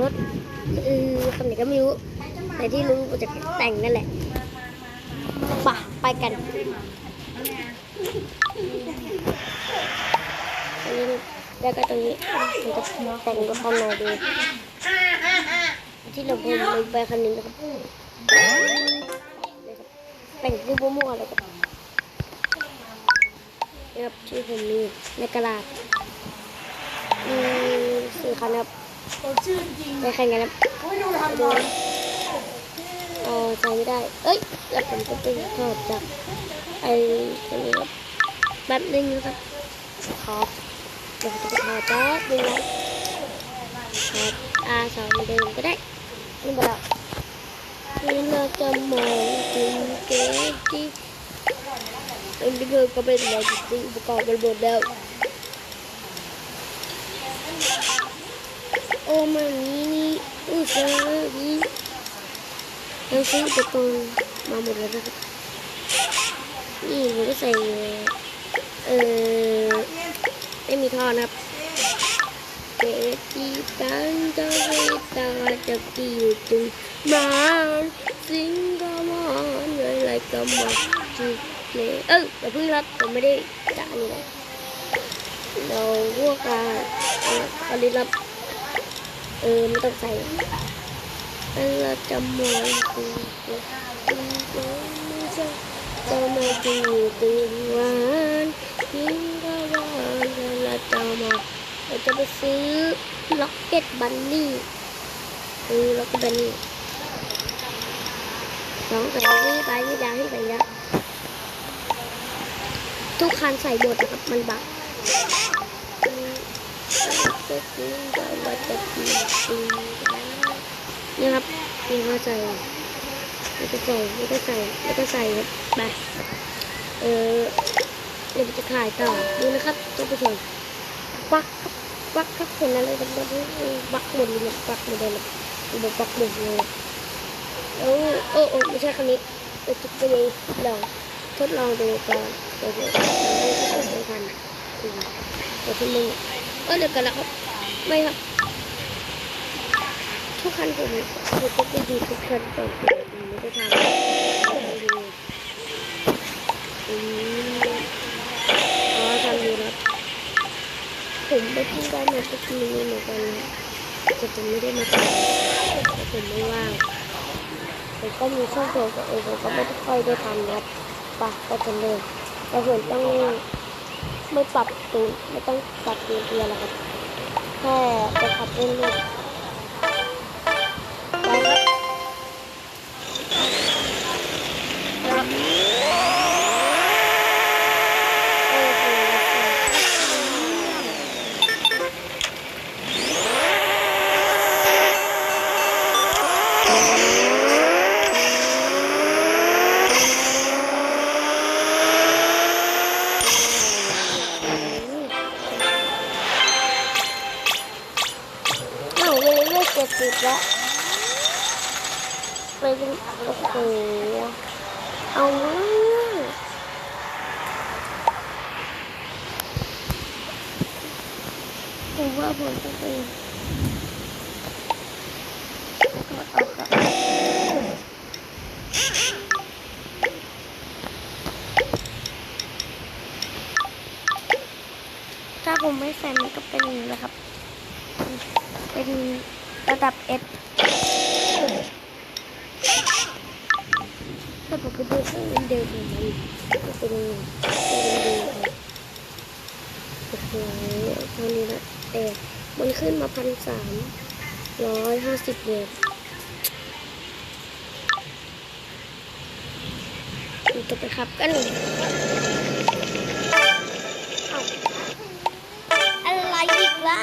รถเออคำไหนก็ไม่รู้ แต่ที่รู้ว่าจะแต่งนั่นแหละไปะไปกันนนี้แล้วก็ตรงนี้มันจะแต่งก็เข้ามาดู ที่เราพูดลงไปคันนี้นะครับแต่งที่มั่วๆเลยครับนะครับที่ผมมีในกระดาษมีสี่คันครับ ไปแข่งกันครับไปดูเออใส่ไม่ได้ เอ้ยแล้วผมจะไปถอดจากไอ้ตัวนี้ครับแป๊บนึงนะครับขอเดี๋ยวผมจะไปถอดแป๊บนึงนะถอดอาสองเหมือนเดิมก็ได้นี่มาแล้วนี่เราจะมองถึงเกมที่อันนี้ก็เป็นอะไรที่อุปกรณ์กันหมดแล้ว โอ้มันนี่นี่อุตส่าห์นี่เราซื้ออุปกรณ์มาหมดแล้วนะครับนี่ผมก็ใส่ เออไม่มีท่อนะครับ Petikan cerita tapi itu man singgaman อะไรก็มาจุดเลยเอออย่าเพิ่งรับผมไม่ได้จะนี่นะเราพวกการอันนี้รับ เออไม่ต้องใส่เราจะมองดูจะมาดูตื่นวันยิ่งก็วันเราจะมาเราจะไปซื้อล็อกเก็ตบันนี่ซื้อล็อกเก็ตบันนี่สองใส่นี่ไปนี่ดาวให้ไปแล้วทุกคันใส่หมดนะครับมันบัก จะกินก็ว่าจะกินกินนี่ครับนี่ก็ใส่แล้วก็ใส่แล้วก็ใส่แล้วก็ใส่ครับไปเออเดี๋ยวจะขายต่อดูนะครับท่านผู้ชมปักครับปักครับเห็นอะไรกันบ้างปักหมดเลยปักหมดเลยแบบปักหมดเลยโอ้โอ้โอ้ไม่ใช่คันนี้ไปจุดไปลยลองทดลองดูก่อนเดี๋ยวเดี๋ยวไม่ทันเดี๋ยวคุณมึงเออเดี๋ยวกันแล้วครับ ไม่ครับ ทุกคันผมผมก็ไปดูทุกคันก่อนผมไม่ได้ทำอืมอ๋อทำอยู่นะผมไปที่บ้มาสักทีนึงเหมือนกันนะแต่ผมไม่ได้มาทำเพราะผมไม่ว่างผมก็มีช่องโทรตัวเองผมก็ไม่ค่อยได้ทำนะครับปะก็จะเลยแต่ผมต้องไม่ปรับตูนไม่ต้องปรับตูนเดียวหรอกครับ ก็จะขับเล่น จ็ดสิบแล้วไปเป็นโอ้โหเอามาผมว่าผมต้องไปถ้าผมไม่ใส่มันก็เป็นอย่างนี้แหละครับ เป็น ระดับ S ถ้าผมก็ดูเป็นเดิมมันก็เป็นเป็นเดิมโอ้โหเท่านี้นะแต่มันขึ้นมาพันสามร้อยห้าสิบเหรียญเราจะไปขับกันเอ้าอะไรอีกล่ะ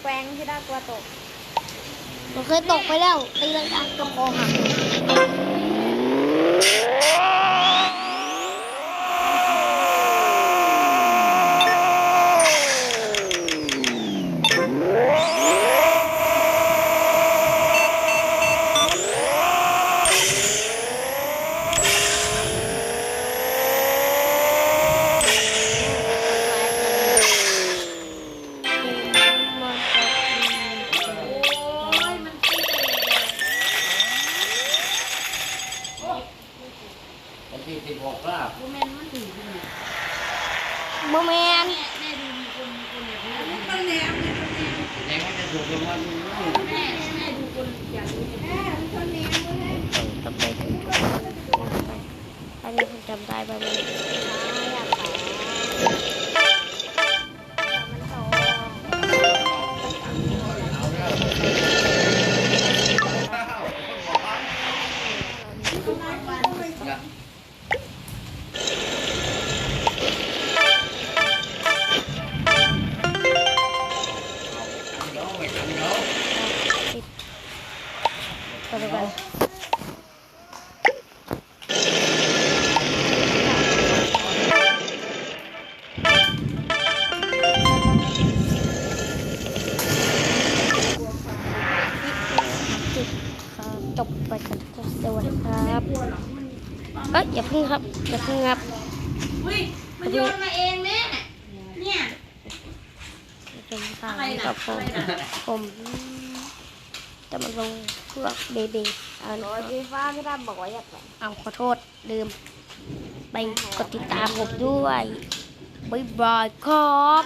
แกวงที่ได้ตัวตกเราเคยตกไปแล้วตีลังกากระโปรงหัก สดงว่าจะถูกรางวัลที่หนึ่งแม่แม่ดูคนอย่างนี้แม่ต้นนมเลยอไปถึงอันนี้ผมจำได้ประม ต่อไปกันครับจบไปกันครับสวัสดีครับ เอ้ยอย่าเพึ่งครับ อย่าเพึ่งครับอุ้ยมันโยนมาเองแม่เนี่ยเป็นทางอะไรนะกับผมอะไรนะผมจะมาลง พวกเบบีเอาโอ้ยพี่ฟ้าพี่ดำบอกว่าอยากไปเอาขอโทษลืม ไปกดติดตามผมด้วย บ๊ายบายครับ